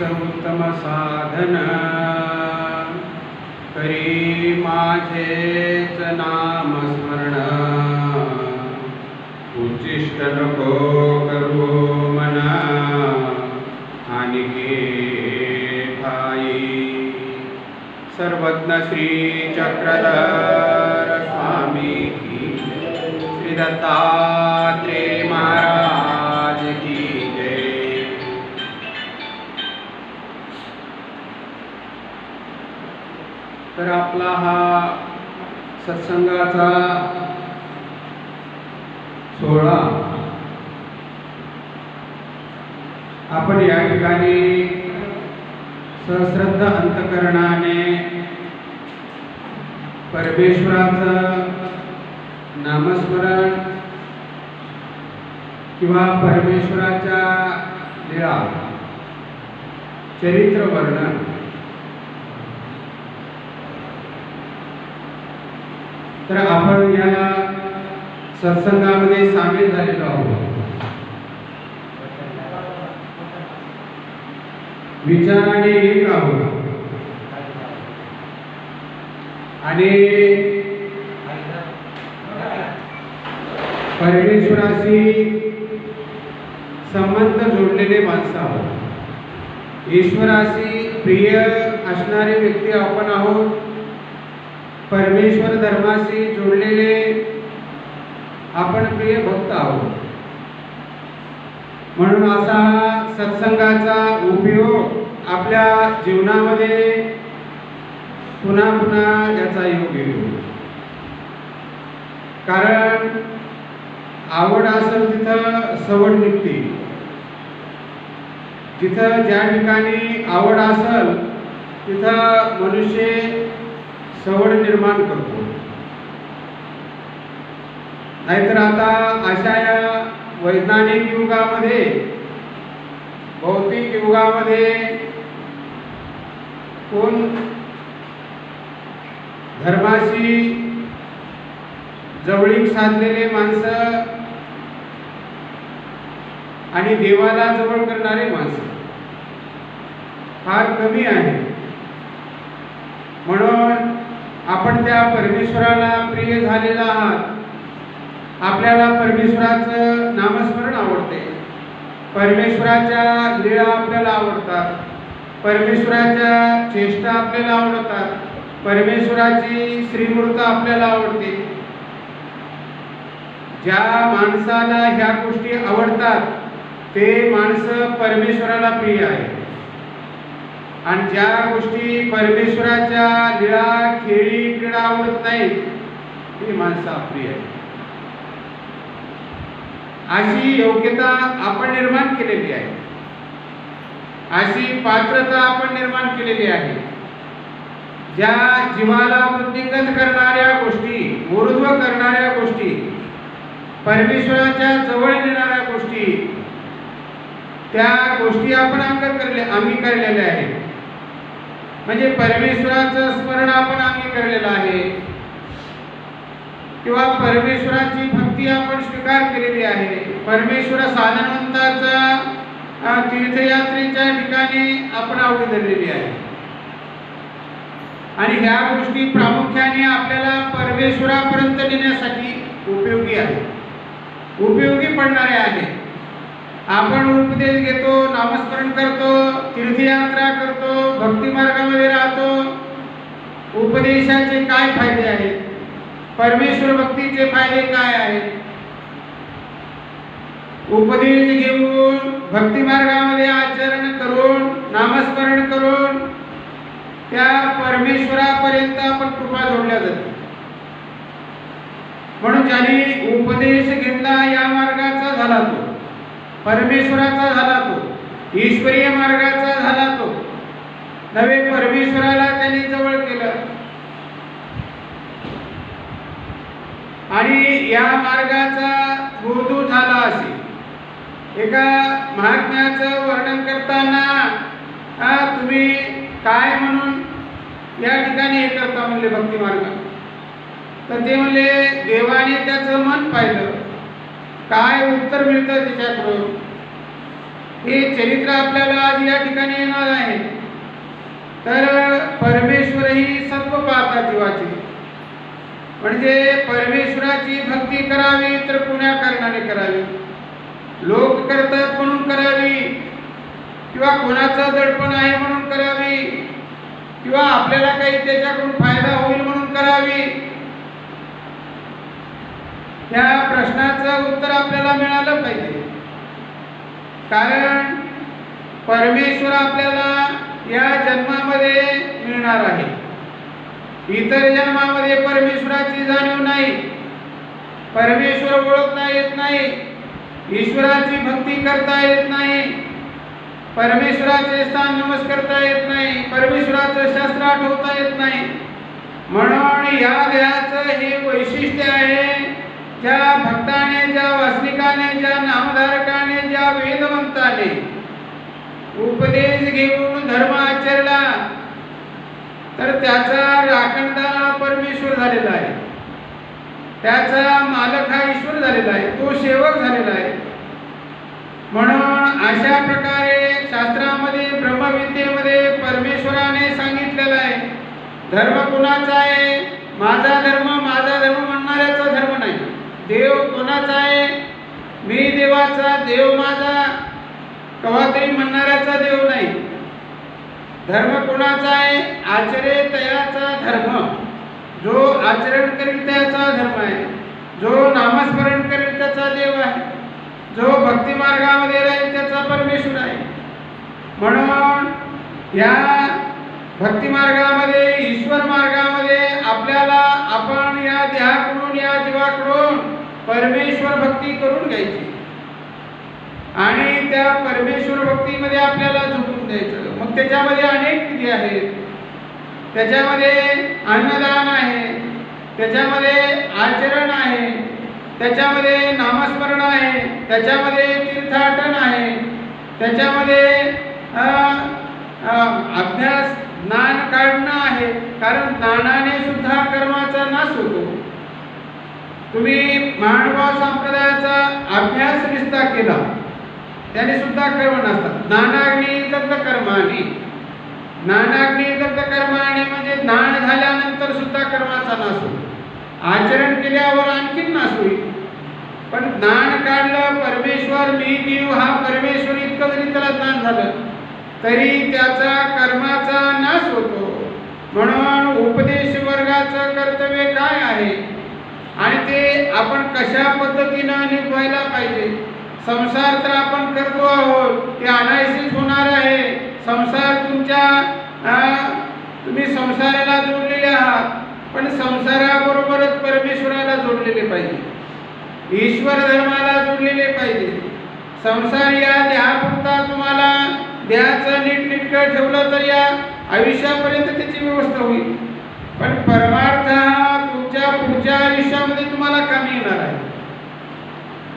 उत्तम साधन करी माझेच नाम स्मरण उच्चिष्ट नको करू मना। आणि ठाई सर्वज्ञ श्री चक्रधर स्वामी श्री दत्तात्रेय महाराज तर आपला हा सत्संगाचा सोहळा आपण या ठिकाणी सहस्रद्ध अंतकरणाने परमेश्वराचं नामस्मरण किंवा परमेश्वराच्या लिळा चरित्र वर्णन तर आपण या सत्संगामध्ये सामील झालेलो आहोत. विचाराने एक आहोत. आणि परमेश्वराशी संबंध जोडलेले माणसं आहोत. ईश्वराशी प्रिय असणारे व्यक्ती आपण आहोत. परमेश्वर धर्माशी जोडलेले आपण प्रिय भक्त आहोत. म्हणून असा सत्संगाचा उपयोग आपल्या जीवनामध्ये पुन्हा पुन्हा याचा योग येतो. कारण आवड असेल तिथं सवड निघते. जिथं ज्या ठिकाणी आवड असेल तिथं मनुष्य सवड निर्माण करतो. नाहीतर आता अशा या वैज्ञानिक युगामध्ये भौतिक युगामध्ये कोण धर्माशी जवळीक साधलेले माणसं आणि देवाला जवळ करणारे माणसं फार कमी आहे. म्हणून आपण त्या परमेश्वराला प्रिय झालेला आहात. आपल्याला परमेश्वराचं नामस्मरण आवडते. परमेश्वराच्या लीळा आपल्याला आवडतात. परमेश्वराच्या चेष्टा आपल्याला आवडतात. परमेश्वराची श्रीमूर्त आपल्याला आवडते. ज्या माणसाला ह्या गोष्टी आवडतात ते माणसं परमेश्वराला प्रिय आहे आणि ज्या गोष्टी परमेश्वराच्या लिळा खेळी क्रीडा आवडत नाही ती माणसं आपली आहे अशी योग्यता आपण निर्माण केलेली आहे. अशी पात्रता आपण निर्माण केलेली आहे. ज्या जीवाला वृद्धिंगत करणाऱ्या गोष्टी ऊर्ध्व करणाऱ्या गोष्टी परमेश्वराच्या जवळ नेणाऱ्या गोष्टी त्या गोष्टी आपण अंग करले अंगीकारलेल्या आहेत. म्हणजे परमेश्वराचं स्मरण आपण अंगीकारलेलं आहे. किंवा परमेश्वराची भक्ती आपण स्वीकार केलेली आहे. परमेश्वर साधनवंताचा तीर्थयात्रेच्या ठिकाणी आपण आवडी धरलेली आहे. आणि ह्या गोष्टी प्रामुख्याने आपल्याला परमेश्वरापर्यंत नेण्यासाठी उपयोगी आहे उपयोगी पडणारे आहेत. आपण उपदेश घेतो नामस्मरण करतो तीर्थयात्रा करतो भक्ती मार्गामध्ये राहतो. उपदेशाचे काय फायदे आहेत? परमेश्वर भक्तीचे फायदे काय आहेत? उपदेश घेऊन भक्ती मार्गामध्ये आचरण करून नामस्मरण करून त्या परमेश्वरापर्यंत आपण कृपा जोडल्या जाते. म्हणून ज्याने उपदेश घेतला या मार्गाचा झाला तो. परमेश्वराचा झाला तो. ईश्वरीय मार्गाचा झाला तो. नवे परमेश्वराला त्यांनी जवळ केलं. आणि या मार्गाचा बोधू झाला असे एका महात्म्याचं वर्णन करताना हा, तुम्ही काय म्हणून या ठिकाणी हे करता? म्हणले भक्ती मार्ग तर ते म्हणले देवाने त्याचं मन पाहिलं. काय उत्तर मिळतं त्याच्याकडून? हे चरित्र आपल्याला आज या ठिकाणी येणार आहे. तर परमेश्वरही सर्व पाहता जीवाचे. म्हणजे परमेश्वराची भक्ती करावी तर पुण्या कारणाने करावी? लोक करतात म्हणून करावी किंवा कोणाचं दडपण आहे म्हणून करावी किंवा आपल्याला काही त्याच्याकडून फायदा होईल म्हणून करावी? या प्रश्नाचं उत्तर आपल्याला मिळालं पाहिजे. कारण परमेश्वर आपल्याला या जन्मामध्ये मिळणार आहे. इतर जन्मामध्ये परमेश्वराची जाणीव नाही. परमेश्वर ओळखता येत नाही. ईश्वराची भक्ती करता येत नाही. परमेश्वराचे स्थान नमस्कारता येत नाही. परमेश्वराचं शास्त्र आठवता येत नाही. म्हणून या देहाचं हे वैशिष्ट्य आहे ज्या भक्ताने ज्या वासनिकाने ज्या नामधारकाने ज्या वेदवंताने उपदेश घेऊन धर्म आचरला तर त्याचा राखणदार परमेश्वर झालेला आहे. त्याचा मालक हा ईश्वर झालेला आहे. तो सेवक झालेला आहे. म्हणून अशा प्रकारे शास्त्रामध्ये ब्रह्मविद्येमध्ये परमेश्वराने सांगितलेलं आहे धर्म कुणाचा आहे? माझा धर्म माझा धर्म म्हणणाऱ्याचा धर्म नाही. देव कोणाचा आहे? मी देवाचा देव माझा. कवा तरी म्हणणाऱ्याचा देव नाही. धर्म कोणाचा आहे? आचरे तयाचा धर्म. जो आचरण करेल त्याचा धर्म आहे जो नामस्मरण करेल त्याचा देव आहे जो भक्ती मार्गामध्ये राहील त्याचा परमेश्वर आहे. म्हणून या भक्ती मार्गामध्ये ईश्वर मार्गामध्ये आपल्याला आपण या देहाकडून या जीवाकडून परमेश्वर भक्ती करून घ्यायची. आणि त्या परमेश्वर भक्तीमध्ये आपल्याला झोपून द्यायचं. मग त्याच्यामध्ये अनेक विधी आहेत. त्याच्यामध्ये अन्नदान आहे. त्याच्यामध्ये आचरण आहे. त्याच्यामध्ये नामस्मरण आहे. त्याच्यामध्ये तीर्थाटन आहे. त्याच्यामध्ये अभ्यास ज्ञान काढणं आहे. कारण ज्ञानाने सुद्धा कर्माचा नाश होतो. तुम्ही मांडवा संप्रदायाचा अभ्यास निस्ता केला. त्याने सुद्धा कर्म नसतात. ज्ञानाग्नी दग्ध कर्माने. ज्ञानाग्नी दग्ध कर्माने म्हणजे ज्ञान झाल्यानंतर सुद्धा कर्माचा नाश होईल आचरण केल्यावर आणखीन नाश होईल. पण ज्ञान काढलं परमेश्वर मी जीव हा परमेश्वर इतकं जरी त्याला ज्ञान झालं तरी त्याचा कर्माचा नाश होतो. म्हणून उपदेश वर्गाचं कर्तव्य काय आहे? आणि ते आपण कशा पद्धतीनं निभवायला पाहिजे? संसार तर आपण करतो आहोत. ते अनायसिस होणार आहे. संसार तुमच्या तुम्ही संसाराला जोडलेले आहात. पण संसाराबरोबरच परमेश्वराला जोडलेले पाहिजे. ईश्वर धर्माला जोडलेले पाहिजे. संसार या देहापुरता तुम्हाला देहाचं नीटनेटकं ठेवलं तर या आयुष्यापर्यंत त्याची व्यवस्था होईल. पण परमार्थ हा तुमच्या पुढच्या आयुष्यामध्ये तुम्हाला कामी येणार आहे.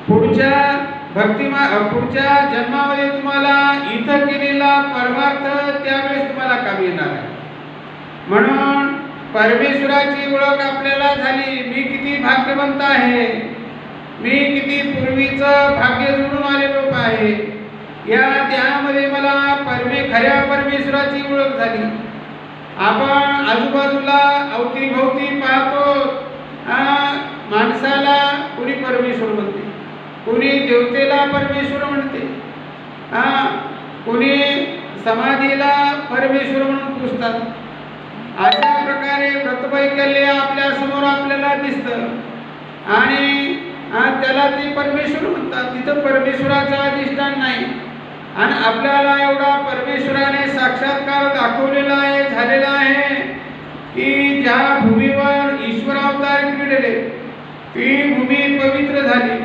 पुढच्या भक्तिमा पुढच्या जन्मामध्ये तुम्हाला इथं केलेला परमार्थ त्यावेळेस तुम्हाला कामी येणार आहे. म्हणून परमेश्वराची ओळख आपल्याला झाली. मी किती भाग्यवंत आहे. मी किती पूर्वीचं भाग्य जोडून आलेलो आहे. या ध्यानामध्ये मला परमे खऱ्या परमेश्वराची ओळख झाली. आपण आजूबाजूला अवतीभोवती पाहतो. माणसाला कुणी परमेश्वर म्हणते? कुणी देवतेला परमेश्वर म्हणते. हा कुणी समाधीला परमेश्वर म्हणून पुजतात. अशा प्रकारे व्रतवैकल्य आपल्यासमोर आपल्याला दिसतं. आणि त्याला ते परमेश्वर म्हणतात. तिथं परमेश्वराचा अधिष्ठान नाही. आणि आपल्याला एवढा परमेश्वराने साक्षात्कार दाखवलेला आहे झालेला आहे की ज्या भूमीवर ईश्वर अवतार क्रीडले ती भूमी पवित्र झाली.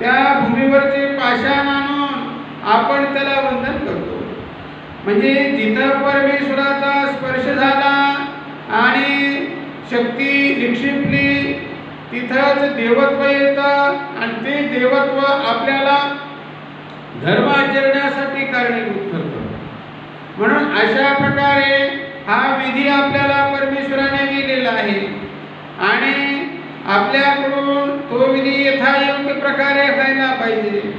त्या भूमीवरचे पाषाण आणून आपण त्याला वंदन करतो. म्हणजे जिथं परमेश्वराचा स्पर्श झाला आणि शक्ती निक्षिपली तिथंच देवत्व येतं आणि ते देवत्व आपल्याला धर्म आचरण्यासाठी कारणीभूत ठरतो. म्हणून अशा प्रकारे हा विधी आपल्याला परमेश्वराने दिलेला आहे. आणि आपल्याकडून तो विधी यथायोग्य प्रकारे व्हायला पाहिजे.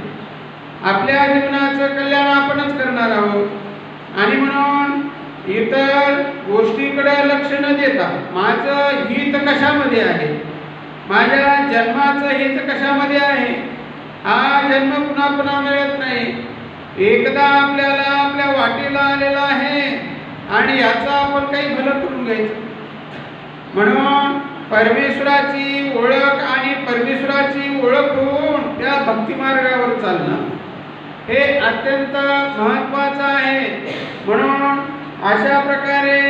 आपल्या जीवनाचं कल्याण आपणच करणार आहोत. आणि म्हणून इतर गोष्टीकडे लक्ष न देता माझं हित कशामध्ये आहे? माझ्या जन्माचं हित कशामध्ये आहे? हा जन्म पुन्हा पुन्हा मिळत नाही. एकदा आपल्याला आपल्या वाटेला आलेला आहे आणि याचा आपण काही भलं करून घ्यायचं. म्हणून परमेश्वराची ओळख आणि परमेश्वराची ओळख होऊन त्या भक्तिमार्गावर चालणं हे अत्यंत महत्वाचं आहे. म्हणून अशा प्रकारे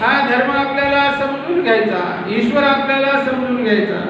हा धर्म आपल्याला समजून घ्यायचा ईश्वर आपल्याला समजून घ्यायचा.